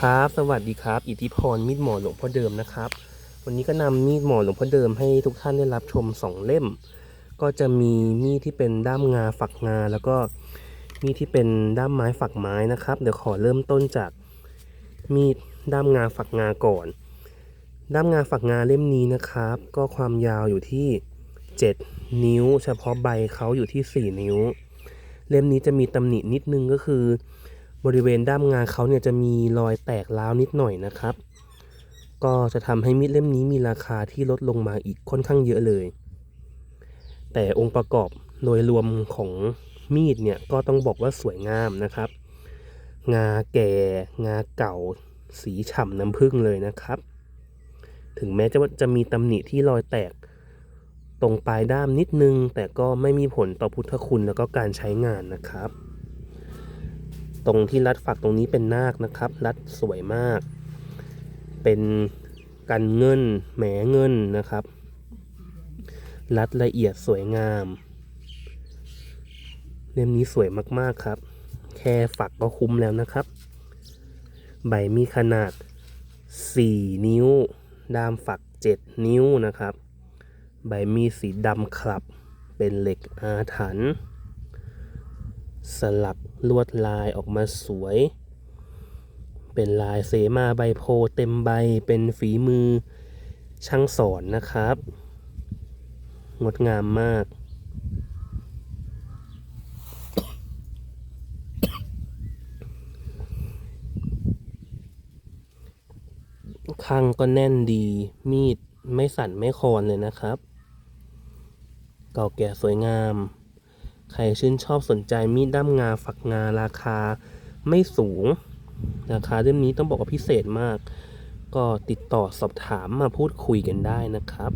ครับสวัสดีครับ อิทธิพรมีดหมอหลวงพ่อเดิมนะครับ วันนี้ก็นำมีดหมอหลวงพ่อเดิมให้ทุกท่านได้รับชมสองเล่ม ก็จะมีมีดที่เป็นด้ามงาฝักงา แล้วก็มีดที่เป็นด้ามไม้ฝักไม้นะครับ เดี๋ยวขอเริ่มต้นจากมีดด้ามงาฝักงาก่อน ด้ามงาฝักงาเล่มนี้นะครับ ก็ความยาวอยู่ที่ 7 นิ้ว เฉพาะใบเขาอยู่ที่ 4 นิ้ว เล่มนี้จะมีตำหนินิดนึงก็คือ บริเวณด้ามงาเขาเนี่ยจะมีรอยแตกร้าวนิดหน่อยนะครับ ก็จะทำให้มีดเล่มนี้มีราคาที่ลดลงมาอีกค่อนข้างเยอะเลย แต่องค์ประกอบโดยรวมของมีดเนี่ยก็ต้องบอกว่าสวยงามนะครับ งาแก่ งาเก่า สีฉ่ำน้ำผึ้งเลยนะครับ ถึงแม้จะจะมีตำหนิที่รอยแตกตรงปลายด้ามนิดนึง แต่ก็ไม่มีผลต่อพุทธคุณแล้วก็การใช้งานนะครับ ตรงที่รัดฝักตรงนี้เป็นนาคนะครับ รัดสวยมาก เป็นกันเงินแหมเงินนะครับ รัดละเอียดสวยงามเล่มนี้สวยมากๆครับ แค่ฝักก็คุ้มแล้วนะครับ ใบมีขนาด 4 นิ้ว ด้ามฝัก 7 นิ้วนะครับ ใบมีสีดำคลับ เป็นเหล็กอาถรรพ์ สลักลวดลายออกมาสวย เป็นลายเสมาใบโพเต็มใบเป็นฝีมือช่างสอนนะครับ งดงามมากข้างก็แน่นดีมีดไม่สั่นไม่คลอนเลยนะครับ เก่าแก่สวยงาม ใครชื่นชอบสนใจมีดด้ามงาฝักงาราคาไม่สูง ราคาเล่มนี้ต้องบอกว่าพิเศษมาก ก็ติดต่อสอบถามมาพูดคุยกันได้นะครับ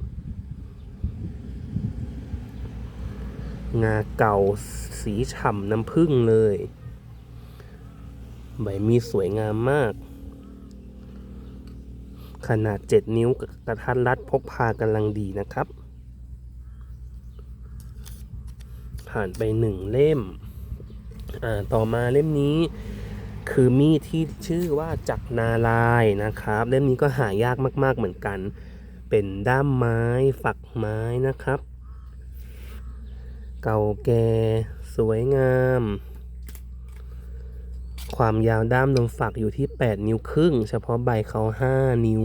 งาเก่าสีฉ่ำน้ำผึ้งเลย ใบมีสวยงามมาก ขนาด 7 นิ้วกระทัดรัดพกพากำลังดีนะครับ ผ่านไปหนึ่งเล่ม อ่า ต่อมาเล่มนี้ คือมีดที่ชื่อว่าจักรนาลาย์นะครับ เล่มนี้ก็หายากมาก ๆเหมือนกัน เป็นด้ามไม้ฝักไม้นะครับ เก่าแก่สวยงาม ความยาวด้ามตรงฝักอยู่ที่ 8 นิ้วครึ่ง เฉพาะใบเขา 5 นิ้ว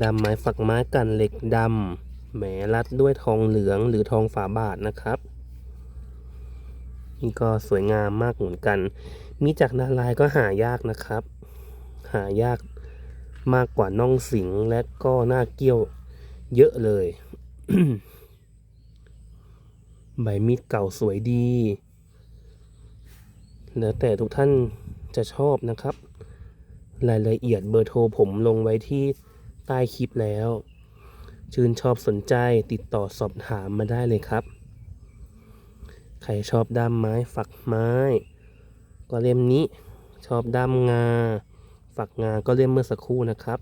ด้ามไม้ฝักไม้กันเหล็กดำ แหมรัดด้วยทองเหลืองหรือทองฝาบาทนะครับนี่ก็สวยงามมากเหมือนกัน มีจากนาลายก็หายากนะครับ หายากมากกว่าน่องสิงและก็หน้าเกี้ยวเยอะเลย ใบมีดเก่าสวยดี แล้วแต่ทุกท่านจะชอบนะครับ รายละเอียดเบอร์โทรผมลงไว้ที่ใต้คลิปแล้ว ชื่นชอบสนใจติดต่อสอบถามมาได้เลยครับ ใครชอบด้ามไม้ฝักไม้ ก็เล่มนี้ชอบด้ามงา ฝักงาก็เล่มเมื่อสักครู่นะครับ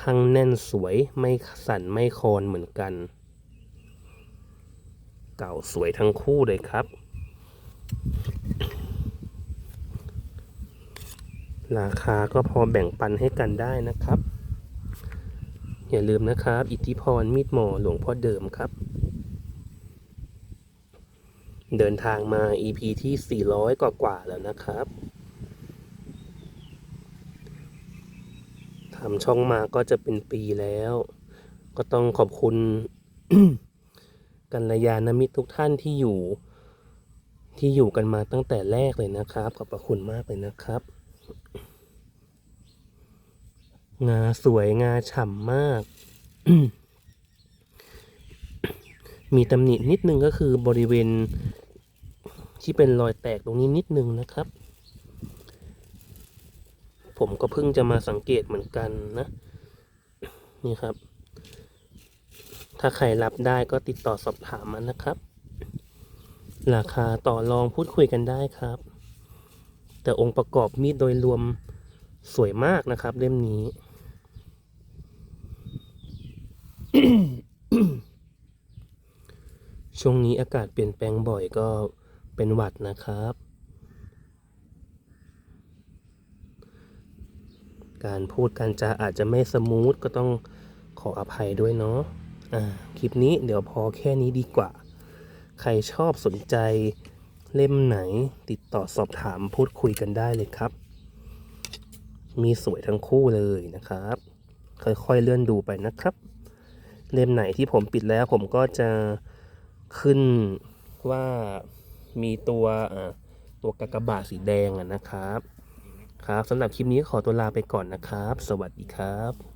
ข้างแน่นสวยไม่สั่นไม่คลอนเหมือนกัน เก่าสวยทั้งคู่เลยครับ ราคาก็พอแบ่งปันให้กันได้นะครับ อย่าลืมนะครับ อิทธิพรมีดหมอหลวงพ่อเดิมครับ เดินทางมา EP ที่ 400 กว่ากว่าแล้วนะครับทำช่องมาก็จะเป็นปีแล้ว ก็ต้องขอบคุณกัลยาณมิตรทุกท่านที่อยู่ ที่อยู่กันมาตั้งแต่แรกเลยนะครับ ขอบพระคุณมากเลยนะครับ งาสวยงาฉ่ำมาก มีตำหนินิดนึงก็คือบริเวณ ที่เป็นรอยแตกตรงนี้นิดนึงนะครับ ผมก็เพิ่งจะมาสังเกตเหมือนกันนะ นี่ครับ ถ้าใครรับได้ก็ติดต่อสอบถามมันนะครับ ราคาต่อรองพูดคุยกันได้ครับ แต่องค์ประกอบมีดโดยรวมสวยมากนะครับเล่มนี้ ช่วงนี้อากาศเปลี่ยนแปลงบ่อยก็เป็นหวัดนะครับ การพูดการจาอาจจะไม่สมูทก็ต้องขออภัยด้วยเนาะอ่าคลิปนี้เดี๋ยวพอแค่นี้ดีกว่า ใครชอบสนใจเล่มไหนติดต่อสอบถามพูดคุยกันได้เลยครับ มีสวยทั้งคู่เลยนะครับ ค่อยๆเลื่อนดูไปนะครับ เล่มไหนที่ผมปิดแล้วผมก็จะขึ้นว่ามีตัวตัวกากบาทสีแดงนะครับ ครับสำหรับคลิปนี้ขอตัวลาไปก่อนนะครับ สวัสดีครับ